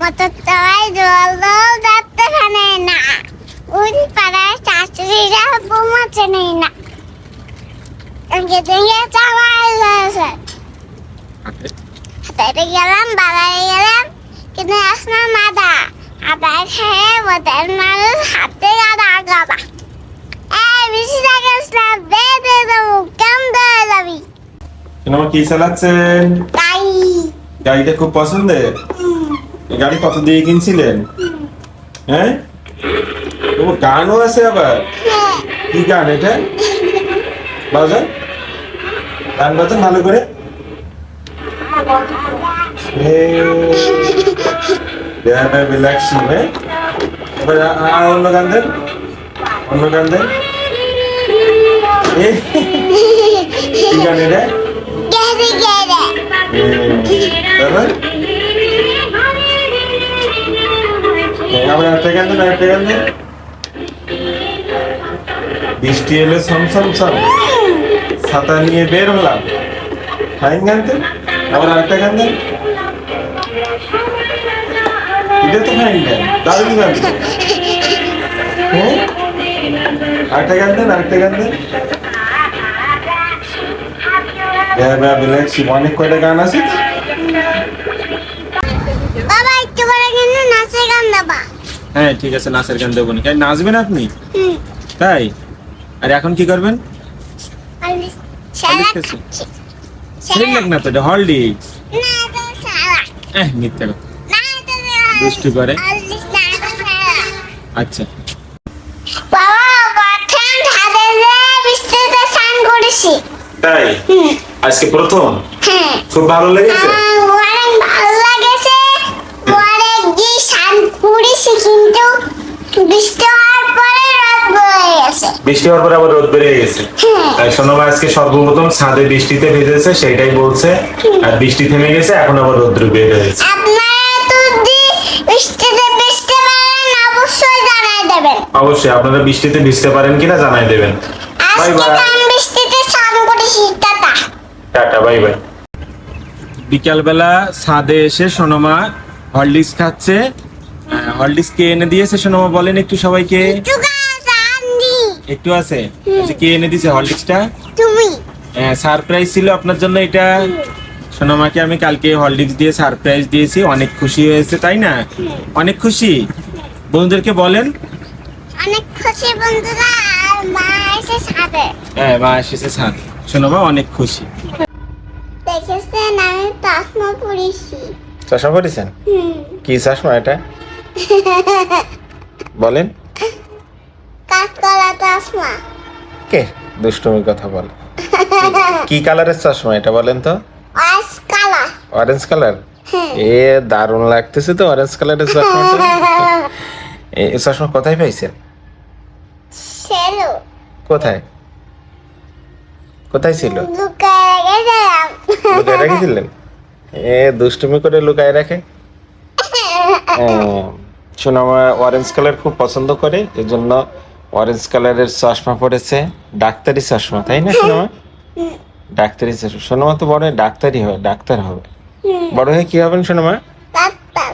Motor তলায় জল যাচ্ছে না। উড়ি পাড়ায় শাশুড়িরা বোমা চেনে না। সঙ্গে সঙ্গে চালাই যাচ্ছে হাতে গেলাম বাজারে গেলাম কিন্তু আসলাম আদা আদা খেয়ে ওদের মানুষ হাতে আদা গাদা। এই বেশি জায়গা আসলাম বেঁধে দেবো কেমন যাবি। সিনেমা কি চালাচ্ছেন? তাই গাড়িটা খুব পছন্দের? এই গাড়ি কত দিয়ে কিনছিলেন? হ্যাঁ? ও গানও আছে আবার। কি গান এটা? বাজান? গান বাজান ভালো করে। হ্যাঁ? এবার আ- আর অন্য গান দেন। অন্য গান দেন। এ, কি গান এটা? তারপর? দেন একটা গান বৃষ্টি এলে সমসম সম ছাতা নিয়ে বের হলাম। ফাইন গান দেন আবার আরেকটা গান দেন এটা তো ফাইন গান দারুণ গান হ্যাঁ? আরেকটা গান দেন আরেকটা গান দেন হ্যাঁ বিলাক্সি অনেক কয়টা গান আছে হ্যাঁ ঠিক আছে নাচের গান দেবো না। নাচবেন আপনি? তাই? আর এখন কি করবেন? না তো এটা হলডিক্স এহ মিথ্যা কথা। দুষ্টু করে। আচ্ছা। তাই? আজকে প্রথম? হ্যাঁ। খুব ভালো লেগেছে আহ, অনেক ভালো লাগেছে অনেক যে স্নান করেছি কিন্তু বৃষ্টি হওয়ার পরে রাত বয়ে গেছে। বৃষ্টি হওয়ার পরে আবার রোদ বেড়ে গেছে। হ্যাঁ। তাই সোনামা আজকে সর্বপ্রথম ছাদে বৃষ্টিতে ভিজেছে সেটাই বলছে। আর বৃষ্টি থেমে গেছে এখন আবার রোদ্র বের হয়েছে। আপনারা যদি বৃষ্টিতে ভিজতে পারেন অবশ্যই জানাই দেবেন। অবশ্যই আপনারা বৃষ্টিতে ভিজতে পারেন কিনা জানাই দেবেন। বাই আজকে বাই আমি বৃষ্টিতে স্নান করেছি টাটা। Tata bye bye. বিকালবেলা ছাদে এসে সোনামা হরলিক্স খাচ্ছে হরলিক্স কে এনে দিয়েছে? সোনামা বলেন একটু সবাইকে। একটু আছে? আচ্ছা, কে এনে দিয়েছে হরলিক্সটা তুমি। সারপ্রাইজ ছিল আপনার জন্য এটা। সোনামাকে আমি কালকে হরলিক্স দিয়ে সারপ্রাইজ দিয়েছি। অনেক খুশি হয়েছে তাই না? অনেক খুশি? বন্ধুদেরকে বলেন। অনেক খুশি বন্ধুরা মা এসে সাথে হ্যাঁ মা এসেছে ছাদ। সোনামা অনেক খুশি। দেখেছেন আমি চশমা পড়েছি চশমা পড়েছেন হুম। কি চশমা এটা? বলেন। চশমা। কে? দুষ্টুমির কথা বল। কি কালারের চশমা এটা বলেন তো? আজ কালা অরেঞ্জ কালার এ দারুণ লাগতেছে তো অরেঞ্জ কালারের চশমাটা। এ এ চশমা কোথায় পাইছেন? কোথায়? কোথায় ছিল? লুকায় রেখেছিলেন? এ দুষ্টুমি করে লুকায় রাখে? আমার অরেঞ্জ কালার খুব পছন্দ করে। এজন্য অরেঞ্জ কালারের চশমা পড়েছে ডাক্তারি চশমা তাই না সোনামা ডাক্তারি চশমা। সোনামা তো বড় হয়ে ডাক্তারি হবে ডাক্তার হবে। বড় হয়ে কি হবেন সোনামা ডাক্তার।